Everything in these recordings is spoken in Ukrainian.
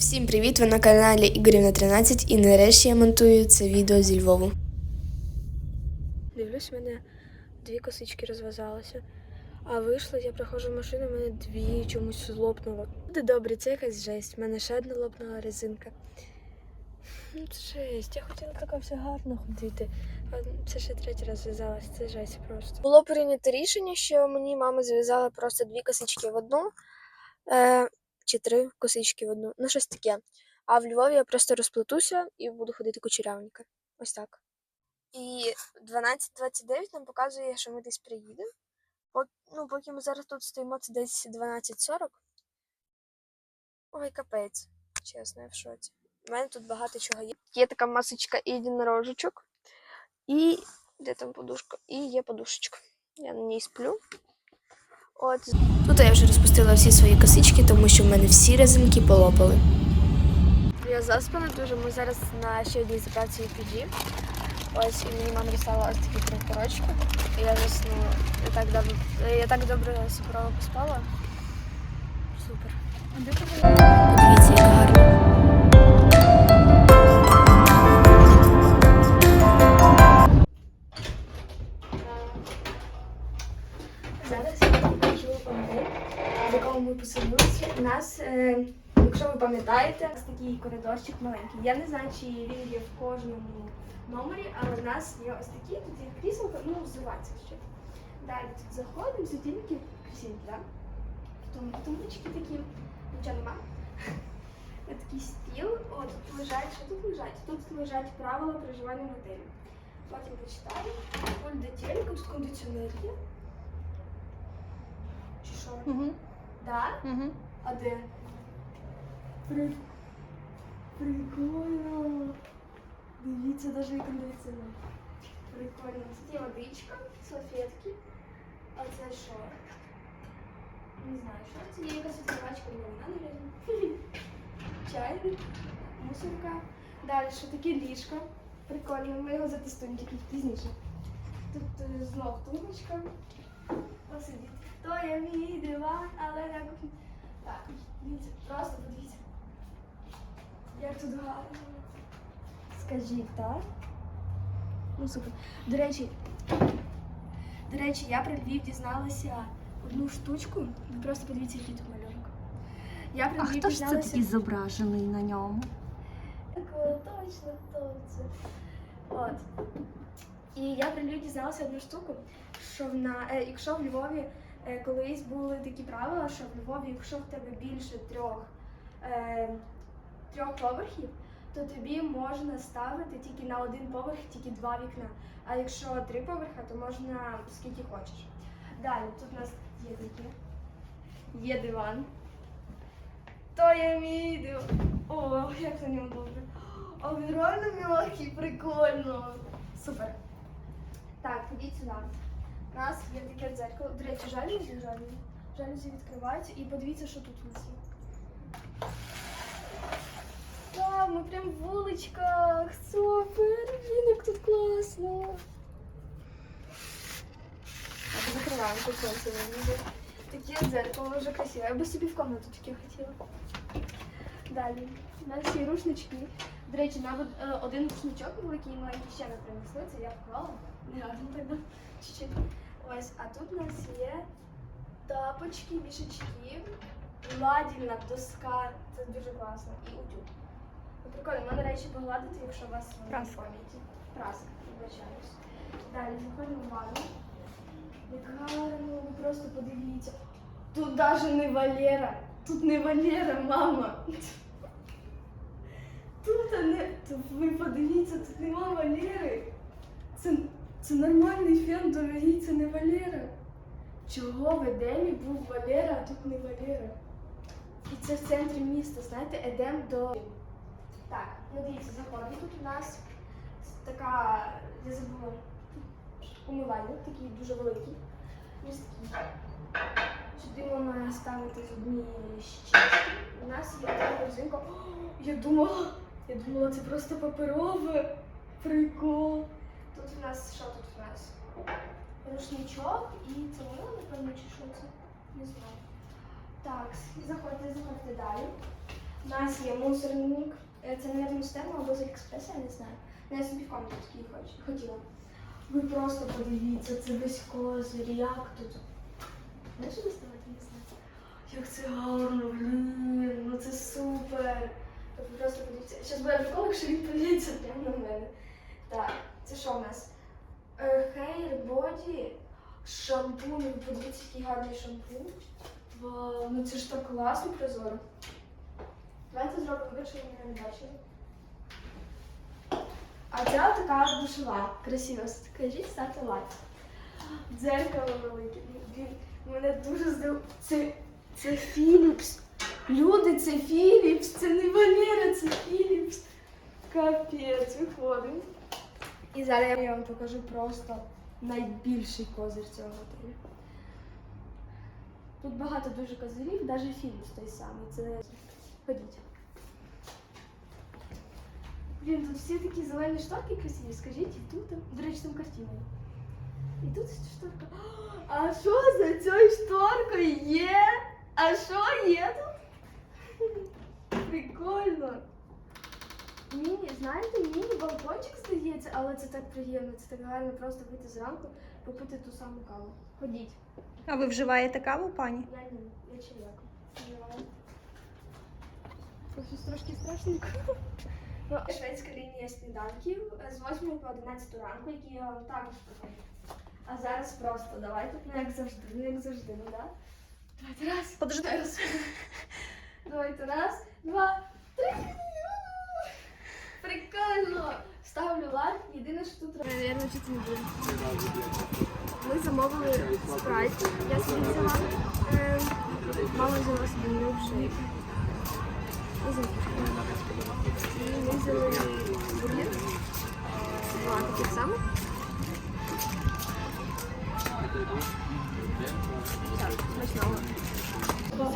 Всім привіт! Ви на каналі Ігорівна 13 і нарешті я монтую це відео зі Львову. Дивлюсь, в мене дві косички розв'язалися. А вийшла, я проходжу машину, в мене дві чомусь лопнуло. Буде добре, це якась жесть. В мене ще одна лопнула резинка. Ну, це жесть. Я хотіла така все гарно ходити. А це ще третій раз зв'язалась, це жесть просто. Було прийнято рішення, що мені мама зв'язала просто дві косички в одну. Е, чи три косички в одну. Ну, щось таке. А в Львові я просто розплетуся і буду ходити кучерявенька. Ось так. І 12.29 нам показує, що ми десь приїдемо. Ну, поки ми зараз тут стоїмо, це десь 12.40. Ой, капець. Чесно, я в шоці. У мене тут багато чого є. Є така масочка і єдинорожечок. І де там подушка? І є подушечка. Я на ній сплю. От. Тут я вже розпустила всі свої косички, тому що в мене всі резинки полопали. Я заспана дуже. Ми зараз на ще одній заправці UPG. Ось і мені мама дістала ось такі три корочки. І я заснула. Я так добре, я так добре суперово поспала. Супер. Дивіться, яка гарна. Коридорчик маленький. Я не знаю, чи він є в кожному номері, але в нас є ось такі, тут є кріселка, ну, взиватися ще. Далі тут заходимо, світильники красиві, так? Потім тумбочки такі, нічого нема. Такий стіл, о, тут лежать, що тут лежать? Тут лежать правила проживання в готелі. Потім почитаю. Пульт до телека, тут кондиціонер є. Чи що? Угу. Да? Угу. А де? При... Прикольно. Дивіться, навіть і кондиціонер. Прикольно. Тут є водичка, салфетки. А це що? Не знаю, що це є якась відкривачка, вона не видно. Чайник, мусорка. Далі таке ліжко. Прикольно, ми його затестуємо тільки пізніше. Тут е, знов тумбочка. Посидіти. То є мій диван, але не кухня. Так, дивіться, просто подивіться. Як тут гарно. Скажіть, так? Ну супер. До речі, до речі, я про Львів дізналася одну штучку. Ви просто подивіться, який тут малюнок. Я про А Львів хто ж це дізналася. такий зображений на ньому? Так, о, точно, то. От. І я про Львів дізналася одну штуку, що в на, е, якщо в Львові е, колись були такі правила, що в Львові, якщо в тебе більше трьох, е, трьох поверхів, то тобі можна ставити тільки на один поверх, тільки два вікна. А якщо три поверха, то можна скільки хочеш. Далі тут у нас є таке. Є диван. То є мій диван. О, як на ньому добре. А він реально м'який, прикольно. Супер. Так, ходіть сюди. У нас є таке дзеркало. До речі, жалюзі, жалюзі. Жалюзі відкриваються і подивіться, що тут у нас є. Так, ми прям в вуличках. Супер! Як тут класно. Так, закриваємо, тут сонце видно. Таке дзеркало дуже красиве. Я би собі в комнату таке хотіла. Далі. У нас є рушнички. До речі, нам е, один рушничок великий маленький ще не принесли. Це я вклала. Не гарно тогда. Чуть-чуть. Ось, а тут у нас є тапочки, вішачки, ладільна доска. Це дуже класно. І утюг. Прикольно, можна речі погладити, якщо у вас вони в пам'яті. Праска, вибачаюсь. Далі заходимо в ванну. Як гарно, ви просто подивіться. Тут навіть не Валера. Тут не Валера, мама. Тут не. Тут ви подивіться, тут нема Валери. Це, це нормальний фен, дорогий, це не Валера. Чого в Едемі був Валера, а тут не Валера? І це в центрі міста, знаєте, Едем до. Так, ну дивіться, заходимо. Тут у нас така, я забула, умивальник, такий дуже великий. Місткий. Сюди можна ставити зубні щітки. У нас є така корзинка. Я думала, я думала, це просто паперове. Прикол. Тут у нас що тут у нас? Рушничок і це мило, напевно, чи що це? Не знаю. Так, заходьте, заходьте далі. У нас є мусорник. Е, Це, мабуть, з тему або з Аліекспреса, я не знаю. Ну, Я собі в комнату хоч- хотіла. Ви просто подивіться, це весь козир, як тут. Що доставати, не знаю. Як це гарно, блін, ну це супер. Та ви просто подивіться. Зараз буде прикол, якщо він подивиться прямо на мене. Так, це що в нас? Хейр, боді, шампунь. Подивіться, який гарний шампунь. Вау, ну це ж так класно прозоро. Давайте зробимо вид, що не бачили. А це така душова, красива. Скажіть, ставте лайк. Дзеркало велике. Мене дуже здив. Це, це Філіпс. Люди, це Філіпс, це не Валера, це Філіпс. Капець, виходимо. І зараз я вам покажу просто найбільший козир цього готелю. Тут багато дуже козирів, навіть Філіпс той самий. Це ходіть. Блін, тут всі такі зелені шторки красиві, скажіть, і тут, до речі, там картина. є. І тут шторка. А що за цією шторкою є? А що є тут? Прикольно. Міні, знаєте, міні-балкончик здається, але це так приємно, це так гарно просто вийти зранку, попити ту саму каву. Ходіть. А ви вживаєте каву, пані? Я ні, я чайок. Вживаю. Це щось трошки страшненько. Ну, шведська лінія сніданків е, з 8 по 11 ранку, які я вам також покажу. А зараз просто давайте, ну як завжди, ну як завжди, ну да? Давайте раз. Подожди. Раз. Давайте раз, два, три. Прикольно! Ставлю лайк. Єдине, що тут Наверно, чути не буде. Ми замовили спрайт. Я собі взяла. Е, Мама взяла собі мілкшейк.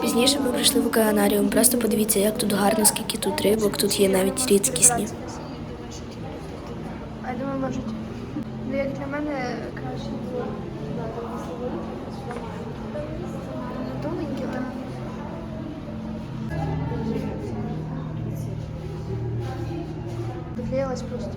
Пізніше ми прийшли в океанаріум. Просто подивіться, як тут гарно, скільки тут рибок, тут є навіть рідкісні. Я думаю, можуть. Ну, як для мене краще було. Тоненькі, так. Приклеилась просто.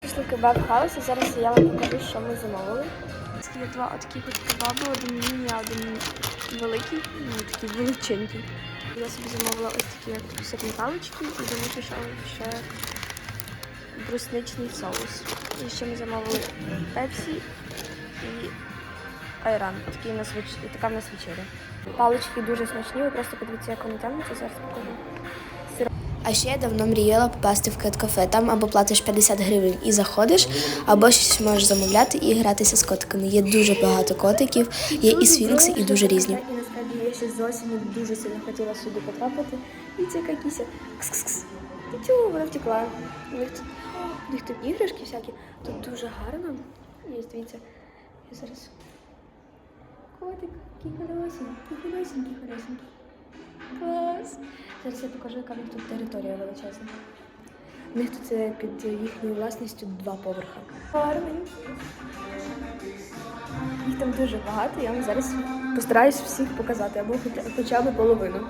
Пішли кебаб хаус, і зараз я вам покажу, що ми замовили. Є два таких от кебаби, один міні, а один великий, ну такий величенький. Я собі замовила ось такі от сирні палички і до них пішов ще брусничний соус. І ще ми замовили пепсі і айран. Такий нас веч... така в нас вечеря. Палички дуже смачні, ви просто подивіться, як вони тягнуться, зараз покажу. А ще я давно мріяла попасти в кет-кафе. Там або платиш 50 гривень і заходиш, або щось можеш замовляти і гратися з котиками. Є дуже багато котиків, є і сфінкси, і дуже різні. І насправді я ще зовсім дуже сильно хотіла сюди потрапити. І це кіся. Кс-кс-кс. Ти чого вона втекла? У них тут, іграшки всякі. Тут дуже гарно. Ось дивіться, я зараз. Котик, який хорошенький, який хорошенький. Клас. Зараз я покажу, яка в них тут територія величезна. У них тут е, під їхньою власністю два поверха. Гарний. Їх там дуже багато, я вам зараз постараюсь всіх показати, або хоча б половину.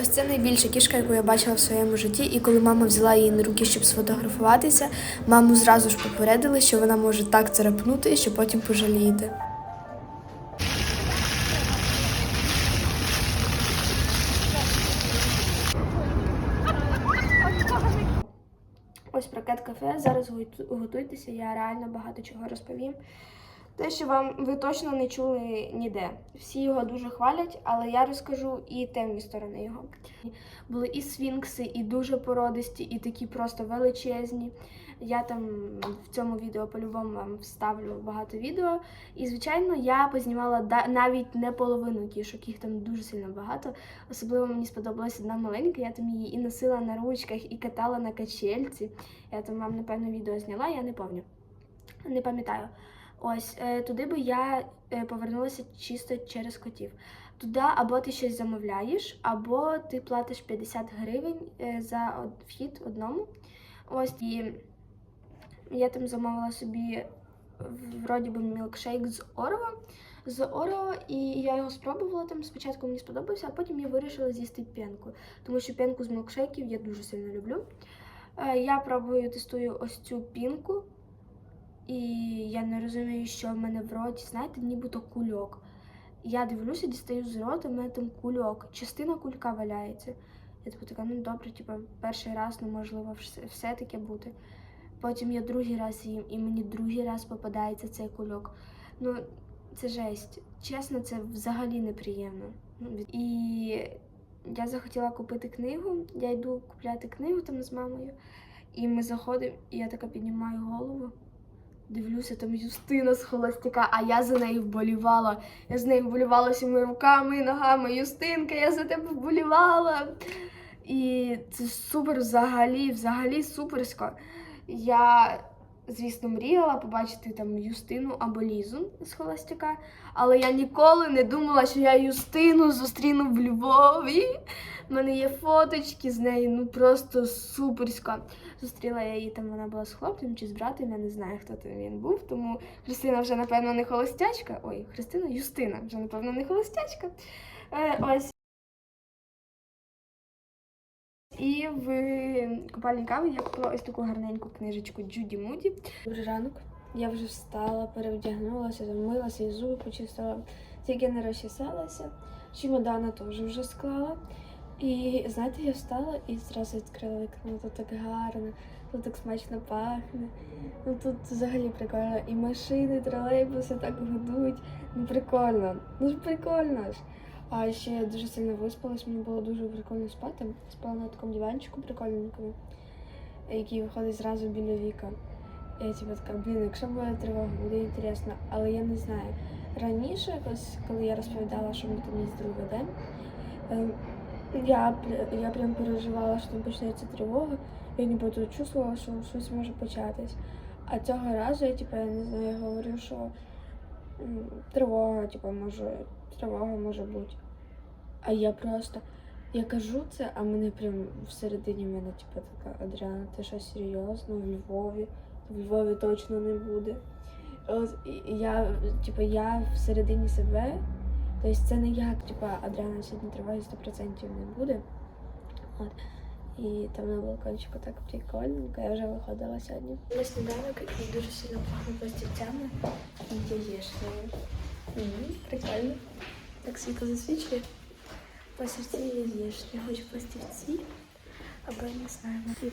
Ось це найбільша кішка, яку я бачила в своєму житті. І коли мама взяла її на руки, щоб сфотографуватися, маму зразу ж попередили, що вона може так царапнути, що потім пожалієте. Ось про кет кафе. Зараз готуйтеся, я реально багато чого розповім. Те, що вам ви точно не чули ніде. Всі його дуже хвалять, але я розкажу і темні сторони його. Були і сфінкси, і дуже породисті, і такі просто величезні. Я там в цьому відео по-любому вам вставлю багато відео. І, звичайно, я познімала навіть не половину кішок, їх там дуже сильно багато. Особливо мені сподобалася одна маленька, я там її і носила на ручках, і катала на качельці. Я там вам, напевно, відео зняла, я не пам'ятаю. Не пам'ятаю. Ось е, туди би я е, повернулася чисто через котів. Туди або ти щось замовляєш, або ти платиш 50 гривень е, за вхід одному. Ось і Я там замовила собі вроді би мілкшейк з Орео. З Орео, і я його спробувала там. Спочатку мені сподобався, а потім я вирішила з'їсти п'янку, тому що п'янку з мілкшейків я дуже сильно люблю. Я пробую тестую ось цю пінку, і я не розумію, що в мене в роті, знаєте, нібито кульок. Я дивлюся, дістаю з рота, в мене там кульок. Частина кулька валяється. Я типу така, ну добре, типу, перший раз, ну можливо, все, таке бути. Потім я другий раз їм, і мені другий раз попадається цей кульок. Ну, це жесть. Чесно, це взагалі неприємно. Ну, І я захотіла купити книгу. Я йду купляти книгу там з мамою. І ми заходимо, і я така піднімаю голову. Дивлюся, там Юстина з холостяка, а я за нею вболівала. Я з нею вболівала всіми руками і ногами. Юстинка, я за тебе вболівала. І це супер взагалі, взагалі суперсько. Я, звісно, мріяла побачити там Юстину або Лізу з холостяка, але я ніколи не думала, що я Юстину зустріну в Львові. У мене є фоточки з нею, ну просто суперсько. Зустріла я її там, вона була з хлопцем чи з братом, я не знаю, хто там він був, тому Христина вже, напевно, не холостячка. Ой, Христина, Юстина вже, напевно, не холостячка. Е, ось. І в купальній каві я купила ось таку гарненьку книжечку Джуді Муді. Добрий ранок. Я вже встала, перевдягнулася, замилася і зуби почистила. Тільки не розчесалася. Чемодана теж вже склала. І знаєте, я встала і зразу відкрила вікно. Тут так гарно, тут так смачно пахне. Ну тут взагалі прикольно. І машини, і тролейбуси так гудуть. Ну прикольно. Ну ж прикольно ж. А ще я дуже сильно виспалась, мені було дуже прикольно спати. Спала на такому диванчику прикольненькому, який виходить зразу біля віка. Я типу така, блін, якщо буде тривога, буде інтересно, але я не знаю. Раніше, якось, коли я розповідала, що ми там є другий день, ем, я, я прям переживала, що там почнеться тривога. Я ніби тут чувствувала, що щось може початись. А цього разу я, типу, я не знаю, я говорю, що тривога, типу, може, тривога може бути. А я просто, я кажу це, а мене прям всередині мене, типу, така, Адріана, ти що серйозно в Львові? В Львові точно не буде. От, я, типу, я всередині себе, тобто це не як, типу, Адріана сьогодні триває 100% не буде. От. І там на балкончику так прикольненько, я вже виходила сьогодні. На сніданок і дуже сильно пахне пластівцями і яєчнею. Прикольно. Так світло засвічує. Пластівці і яєчня. Хоч пластівці, або я не знаю.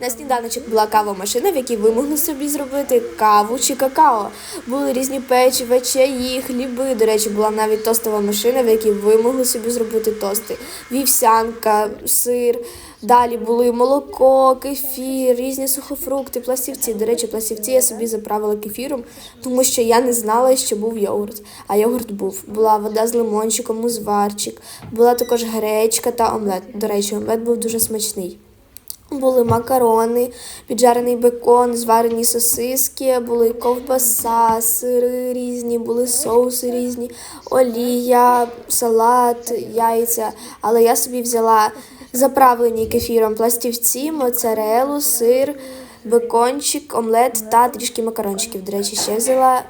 На сніданочок була кава-машина, в якій ви могли собі зробити каву чи какао. Були різні печива, чаї, хліби. До речі, була навіть тостова машина, в якій ви могли собі зробити тости. Вівсянка, сир. Далі були молоко, кефір, різні сухофрукти, пластівці. До речі, пластівці я собі заправила кефіром, тому що я не знала, що був йогурт. А йогурт був. Була вода з лимончиком, узварчик, була також гречка та омлет. До речі, омлет був дуже смачний. Були макарони, піджарений бекон, зварені сосиски, були ковбаса, сири різні, були соуси різні, олія, салат, яйця. Але я собі взяла заправлені кефіром пластівці, моцарелу, сир, бекончик, омлет та трішки макарончиків. До речі, ще взяла